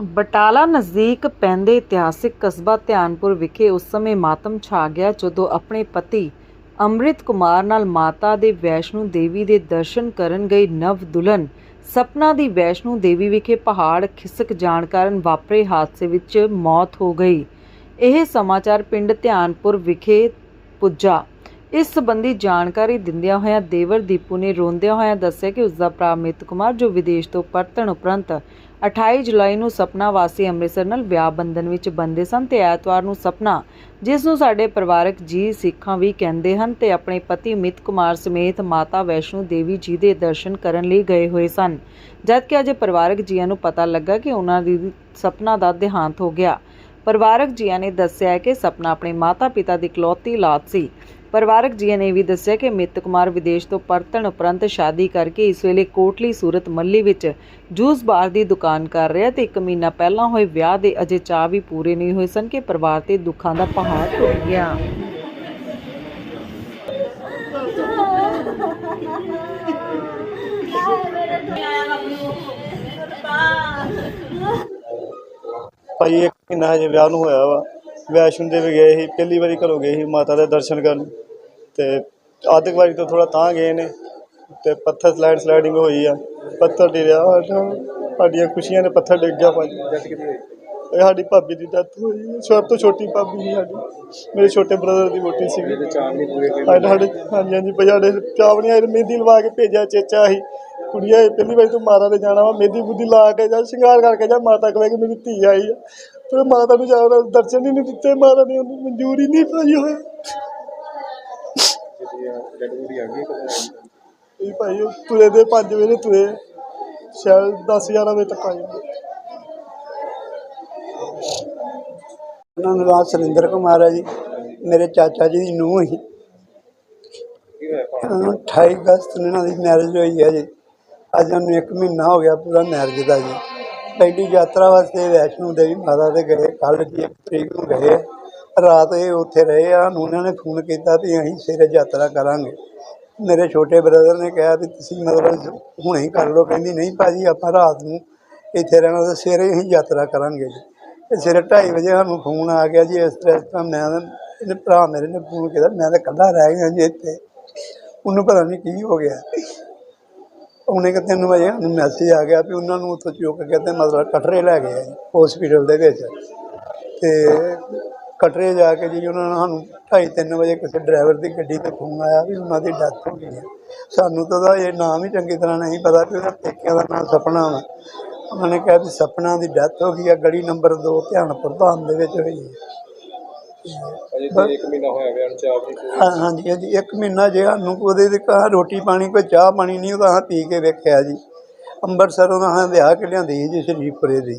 ਬਟਾਲਾ ਨਜ਼ਦੀਕ ਪੈਂਦੇ ਇਤਿਹਾਸਿਕ ਕਸਬਾ ਧਿਆਨਪੁਰ ਵਿਖੇ ਉਸ ਸਮੇਂ ਮਾਤਮ ਛਾ ਗਿਆ ਜਦੋਂ ਆਪਣੇ ਪਤੀ ਅੰਮ੍ਰਿਤ ਕੁਮਾਰ ਨਾਲ ਮਾਤਾ ਦੇ ਵੈਸ਼ਨੂ ਦੇਵੀ ਦੇ ਦਰਸ਼ਨ ਕਰਨ ਗਈ ਨਵ ਦੁਲਹਨ ਸਪਨਾ ਦੀ ਵੈਸ਼ਨੂ ਦੇਵੀ ਵਿਖੇ ਪਹਾੜ ਖਿਸਕ ਜਾਣ ਕਾਰਨ ਵਾਪਰੇ ਹਾਦਸੇ ਵਿੱਚ ਮੌਤ ਹੋ ਗਈ। ਇਹ ਸਮਾਚਾਰ ਪਿੰਡ ਧਿਆਨਪੁਰ ਵਿਖੇ ਪੁੱਜਾ। ਇਸ ਸਬੰਧੀ ਜਾਣਕਾਰੀ ਦਿੰਦਿਆਂ ਹੋਇਆਂ ਦੇਵਰ ਦੀਪੂ ਨੇ ਰੋਂਦਿਆਂ ਹੋਇਆਂ ਦੱਸਿਆ ਕਿ ਉਸ ਦਾ ਭਰਾ ਮਿਤ ਕੁਮਾਰ, ਜੋ ਵਿਦੇਸ਼ ਤੋਂ ਪਰਤਣ ਉਪਰੰਤ 28 ਜੁਲਾਈ ਨੂੰ ਸਪਨਾ ਵਾਸੀ ਅੰਮ੍ਰਿਤਸਰ ਨਾਲ ਵਿਆਹ ਬੰਧਨ ਵਿੱਚ ਬੰਦੇ ਸਨ ਤੇ ਐਤਵਾਰ ਨੂੰ ਸਪਨਾ, ਜਿਸ ਨੂੰ ਸਾਡੇ ਪਰਿਵਾਰਕ ਜੀ ਸਿੱਖਾਂ ਵੀ ਕਹਿੰਦੇ ਹਨ ਤੇ ਆਪਣੇ ਪਤੀ ਮਿਤ ਕੁਮਾਰ ਸਮੇਤ ਮਾਤਾ ਵੈਸ਼ਨੂ ਦੇਵੀ ਜੀ ਦੇ ਦਰਸ਼ਨ ਕਰਨ ਲਈ ਗਏ ਹੋਏ ਸਨ। ਜਦਕਿ ਅਜੇ ਪਰਿਵਾਰਕ ਜੀਆਂ ਨੂੰ ਪਤਾ ਲੱਗਾ ਕਿ ਉਹਨਾਂ ਦੀ ਸਪਨਾ ਦਾ ਦੇਹਾਂਤ ਹੋ ਗਿਆ। ਪਰਿਵਾਰਕ ਜੀਆਂ ਨੇ ਦੱਸਿਆ ਕਿ ਸਪਨਾ ਆਪਣੇ ਮਾਤਾ-ਪਿਤਾ ਦੀ ਇਕਲੌਤੀ ਲਾਤ ਸੀ। ਪਰਿਵਾਰਕ ਜੀਆਂ ਨੇ ਵੀ ਦੱਸਿਆ ਕਿ ਮਿਤ ਕੁਮਾਰ ਵਿਦੇਸ਼ ਤੋਂ ਪਰਤਣ ਉਪਰੰਤ ਸ਼ਾਦੀ ਕਰਕੇ ਇਸ ਵੇਲੇ ਕੋਟਲੀ ਸੂਰਤ ਮੱਲੀ ਵਿੱਚ ਜੂਸ ਬਾਰ ਦੀ ਦੁਕਾਨ ਕਰ ਰਿਹਾ ਤੇ ਇੱਕ ਮਹੀਨਾ ਪਹਿਲਾਂ ਹੋਏ ਵਿਆਹ ਦੇ ਅਜੇ ਚਾਹ ਵੀ ਪੂਰੇ ਨਹੀਂ ਹੋਏ ਸਨ ਕਿ ਪਰਿਵਾਰ ਤੇ ਦੁੱਖਾਂ ਦਾ ਪਹਾੜ ਟੁੱਟ ਗਿਆ। ਭਾਈ, ਇੱਕ ਮਹੀਨਾ ਹਜੇ ਵਿਆਹ ਨੂੰ ਹੋਇਆ ਵਾ। ਵੈਸ਼ਨੋ ਦੇਵੀ ਗਏ ਸੀ, ਪਹਿਲੀ ਵਾਰੀ ਘਰੋਂ ਗਏ ਸੀ ਮਾਤਾ ਦੇ ਦਰਸ਼ਨ ਕਰਨ। ਤੇ ਵਾਰੀ ਤੋਂ ਥੋੜਾ ਤਾਂ ਗਏ ਨੇ ਤੇ ਪੱਥਰ ਸਲਾਈਡ ਸਲਾਈਡਿੰਗ ਹੋਈ ਆ ਪੱਥਰ ਡਿਰਿਆ ਸਾਡਾ- ਸਾਡੀਆਂ ਖੁਸ਼ੀਆਂ ਨੇ ਪੱਥਰ ਡਿੱਗ ਗਿਆ ਭਾਜੀ। ਇਹ ਸਾਡੀ ਭਾਬੀ ਦੀ ਡੈਥ ਹੋਈ। ਸਭ ਤੋਂ ਛੋਟੀ ਭਾਬੀ ਸੀ ਸਾਡੀ ਮੇਰੇ ਛੋਟੇ ਬ੍ਰਦਰ ਦੀ ਵੋਟੀ ਸੀਗੀ ਸਾਡੇ ਸਾਡੇ ਹਾਂਜੀ ਹਾਂਜੀ ਸਾਡੇ ਚਾਵਣੀਆਂ ਮਹਿੰਦੀ ਲਵਾ ਕੇ ਭੇਜਿਆ ਚੇਚਾ ਸੀ। ਕੁੜੀਆਂ ਇਹ ਪਹਿਲੀ ਵਾਰੀ ਤੂੰ ਮਾਤਾ ਦੇ ਜਾਣਾ ਵਾ ਮਹਿੰਦੀ ਬੁੱਧੀ ਲਾ ਕੇ ਜਾ ਸ਼ਿੰਗਾਰ ਕਰਕੇ ਜਾ ਮਾਤਾ ਕਹੇ ਕਿ ਮੇਰੀ ਧੀ ਆਈ ਆ। ਪਰ ਮਾਤਾ ਨੂੰ ਜਾਣਾ ਦਰਸ਼ਨ ਹੀ ਨਹੀਂ ਦਿੱਤੇ ਮਾਤਾ ਨੇ ਉਹਨੂੰ ਮਨਜ਼ੂਰ ਹੀ ਨਹੀਂ? ਭਾਈ ਹੋਇਆ ਇਹ ਭਾਈ ਉਹ ਤੁਰੇ ਦੇ 5 ਵਜੇ ਤੁਰੇ ਸ਼ਾਇਦ 10 11 ਵਜੇ ਤੱਕ ਆ ਜਾਂਦੇ। ਉਹਨਾਂ ਦਾ ਨਾਮ ਸੁਰਿੰਦਰ ਕੁਮਾਰ ਹੈ ਜੀ। ਮੇਰੇ ਚਾਚਾ ਜੀ ਦੀ ਨੂੰਹ ਸੀ। ਅਹ 28 ਅਗਸਤ ਨੂੰ ਇਹਨਾਂ ਦੀ ਮੈਰਿਜ ਹੋਈ ਹੈ ਜੀ। ਅੱਜ ਉਹਨੂੰ 1 ਮਹੀਨਾ ਹੋ ਗਿਆ ਪੂਰਾ ਮੈਰਿਜ ਦਾ ਜੀ। ਪਹਿਲੀ ਯਾਤਰਾ ਵਾਸਤੇ ਵੈਸ਼ਨੂ ਦੇਵੀ ਮਾਤਾ ਦੇ ਗਏ ਕੱਲ੍ਹ ਜੀ 1 ਤਰੀਕ ਨੂੰ ਗਏ ਰਾਤ ਇਹ ਉੱਥੇ ਰਹੇ ਆ ਨੂੰ ਉਹਨਾਂ ਨੇ ਫੋਨ ਕੀਤਾ ਵੀ ਅਸੀਂ ਸਵੇਰੇ ਯਾਤਰਾ ਕਰਾਂਗੇ। ਮੇਰੇ ਛੋਟੇ ਬ੍ਰਦਰ ਨੇ ਕਿਹਾ ਵੀ ਤੁਸੀਂ ਮਤਲਬ ਹੁਣੇ ਹੀ ਕਰ ਲਓ, ਕਹਿੰਦੀ ਨਹੀਂ ਭਾਜੀ, ਆਪਾਂ ਰਾਤ ਨੂੰ ਇੱਥੇ ਰਹਿਣਾ ਤੇ ਸਵੇਰੇ ਹੀ ਯਾਤਰਾ ਕਰਾਂਗੇ ਜੀ। ਤੇ ਸਵੇਰੇ 2:30 ਵਜੇ ਸਾਨੂੰ ਫੋਨ ਆ ਗਿਆ ਜੀ, ਇਸ ਤਰ੍ਹਾਂ ਇਸ ਤਰ੍ਹਾਂ ਮੈਂ ਤਾਂ- ਇਹਨੇ ਭਰਾ ਮੇਰੇ ਨੇ ਫੋਨ ਕੀਤਾ, ਮੈਂ ਤਾਂ ਇਕੱਲਾ ਰਹਿ ਗਿਆ ਜੀ ਇੱਥੇ। ਉਹਨੂੰ ਪਤਾ ਨਹੀਂ ਕੀ ਹੋ ਗਿਆ। ਉਹਨੇ ਕਿ ਤਿੰਨ ਵਜੇ ਸਾਨੂੰ ਮੈਸੇਜ ਆ ਗਿਆ ਵੀ ਉਹਨਾਂ ਨੂੰ ਉੱਥੋਂ ਚੁੱਕ ਕੇ ਤੇ ਮਤਲਬ ਕਟਰੇ ਲੈ ਗਏ ਆ ਹਸਪੀਟਲ ਦੇ ਵਿੱਚ। ਤੇ ਕਟਰੇ ਜਾ ਕੇ ਜੀ ਉਹਨਾਂ ਨੇ ਸਾਨੂੰ ਢਾਈ ਤਿੰਨ ਵਜੇ ਕਿਸੇ ਡਰਾਈਵਰ ਦੀ ਗੱਡੀ ਤੇ ਫੋਨ ਆਇਆ ਵੀ ਉਹਨਾਂ ਦੀ ਡੈਥ ਹੋ ਗਈ ਹੈ। ਸਾਨੂੰ ਤਾਂ ਉਹਦਾ ਇਹ ਨਾਮ ਹੀ ਚੰਗੀ ਤਰ੍ਹਾਂ ਨਹੀਂ ਪਤਾ ਵੀ ਉਹਦਾ ਪੇਕਿਆਂ ਦਾ ਨਾਮ ਸਪਨਾ ਵਾ। ਉਹਨਾਂ ਨੇ ਕਿਹਾ ਵੀ ਸਪਨਾ ਦੀ ਡੈਥ ਹੋ ਗਈ ਹੈ ਗਲੀ ਨੰਬਰ 2 ਧਿਆਨਪੁਰ ਧਾਮ ਦੇ ਵਿੱਚ ਹੋਈ ਹੈ। ਅਜੇ ਤੇ ਇੱਕ ਮਹੀਨਾ ਹੋਇਆ ਵਿਆਹ ਨੂੰ ਚਾਹ ਨਹੀਂ ਪੂਰੀ ਹਾਂ- ਹਾਂਜੀ ਹਾਂਜੀ ਇੱਕ ਮਹੀਨਾ ਜੇ ਸਾਨੂੰ ਉਹਦੇ ਤੇ ਕਹਾ ਰੋਟੀ ਪਾਣੀ ਕੋਈ ਚਾਹ ਪਾਣੀ ਨਹੀਂ ਉਹਦਾ ਪੀ ਕੇ ਵੇਖਿਆ ਜੀ। ਅੰਮ੍ਰਿਤਸਰੋਂ ਦਾ ਹਾਂ ਵਿਆਹ ਕੇ ਲਿਆਂਦੀ ਜੀ ਸ਼ਰੀਫਪੁਰੇ ਦੀ।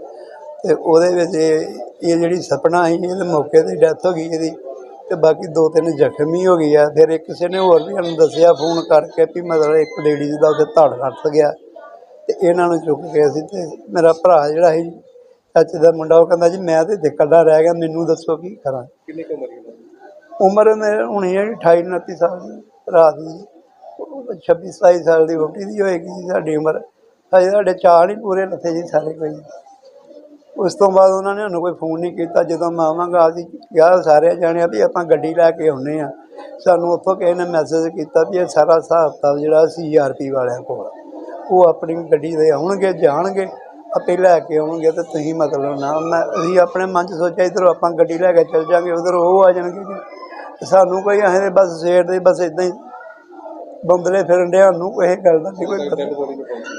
ਤੇ ਉਹਦੇ ਵਿੱਚ ਇਹ ਜਿਹੜੀ ਸਪਨਾ ਸੀ ਇਹਦੇ ਮੌਕੇ ਤੇ ਡੈਥ ਹੋ ਗਈ ਇਹਦੀ। ਤੇ ਬਾਕੀ ਦੋ ਤਿੰਨ ਜ਼ਖਮੀ ਹੋ ਗਈ ਆ। ਫਿਰ ਇੱਕ ਕਿਸੇ ਨੇ ਹੋਰ ਵੀ ਸਾਨੂੰ ਦੱਸਿਆ ਫੋਨ ਕਰਕੇ ਵੀ ਮਤਲਬ ਇੱਕ ਲੇਡੀਜ਼ ਦਾ ਉੱਥੇ ਧੜ ਰੱਟ ਗਿਆ। ਤੇ ਇਹਨਾਂ ਨੂੰ ਚੁੱਕ ਕੇ ਅਸੀਂ ਤੇ ਮੇਰਾ ਭਰਾ ਜਿਹੜਾ ਸੀ ਚਾਚੇ ਦਾ ਮੁੰਡਾ ਉਹ ਕਹਿੰਦਾ ਜੀ ਮੈਂ ਤੇ ਇਕੱਲਾ ਰਹਿ ਗਿਆ ਮੈਨੂੰ ਦੱਸੋ ਕੀ ਕਰਾਂ। ਕਿੰਨੀ ਕੁ ਉਮਰ ਉਮਰ ਮੇਰੇ ਹੁਣੀ ਹੈ 28 29 ਸਾਲ ਦੀ ਭਰਾ ਦੀ। 26 27 ਸਾਲ ਦੀ ਵੋਟੀ ਦੀ ਹੋਏਗੀ ਜੀ ਸਾਡੀ ਉਮਰ। ਹਜੇ ਸਾਡੇ ਚਾਰ ਹੀ ਪੂਰੇ ਲੱਥੇ ਜੀ ਸਾਰੇ ਕੋਈ। ਉਸ ਤੋਂ ਬਾਅਦ ਉਹਨਾਂ ਨੇ ਸਾਨੂੰ ਕੋਈ ਫੋਨ ਨਹੀਂ ਕੀਤਾ। ਜਦੋਂ ਮੈਂ ਆਵਾਂਗਾ, ਅਸੀਂ ਕਿਹਾ ਸਾਰੇ ਜਾਣਿਆ ਵੀ ਆਪਾਂ ਗੱਡੀ ਲੈ ਕੇ ਆਉਨੇ ਆ। ਸਾਨੂੰ ਉੱਥੋਂ ਕਿਸੇ ਨੇ ਮੈਸੇਜ ਕੀਤਾ ਵੀ ਇਹ ਸਾਰਾ ਹਿਸਾਬ ਕਿਤਾਬ ਜਿਹੜਾ ਸੀਆਰਪੀ ਵਾਲਿਆਂ ਕੋਲ, ਉਹ ਆਪਣੀ ਗੱਡੀ ਦੇ ਆਉਣਗੇ, ਜਾਣਗੇ, ਆਪੇ ਲੈ ਕੇ ਆਉਣਗੇ ਤੇ ਤੁਸੀਂ ਮਤਲਬ ਨਾ, ਮੈਂ, ਅਸੀਂ ਆਪਣੇ ਮਨ 'ਚ ਸੋਚਿਆ ਇੱਧਰੋਂ ਆਪਾਂ ਗੱਡੀ ਲੈ ਕੇ ਚੱਲ ਜਾਾਂਗੇ, ਉਧਰ ਉਹ ਆ ਜਾਣਗੇ ਜੀ। ਸਾਨੂੰ ਕੋਈ ਅਸੀਂ ਬਸ ਸਵੇਰ ਦੇ ਬਸ ਇਦਾਂ ਹੀ ਬੰਦਲੇ ਫਿਰਨ ਡਿਆ ਨੂੰ ਕੋਈ ਗੱਲ ਦਾ ਨਹੀਂ ਕੋਈ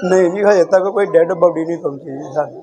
ਨਹੀਂ ਜੀ, ਹਜੇ ਤੱਕ ਕੋਈ ਡੈੱਡ ਬੋਡੀ ਨਹੀਂ ਪਹੁੰਚੀ ਜੀ ਸਾਨੂੰ।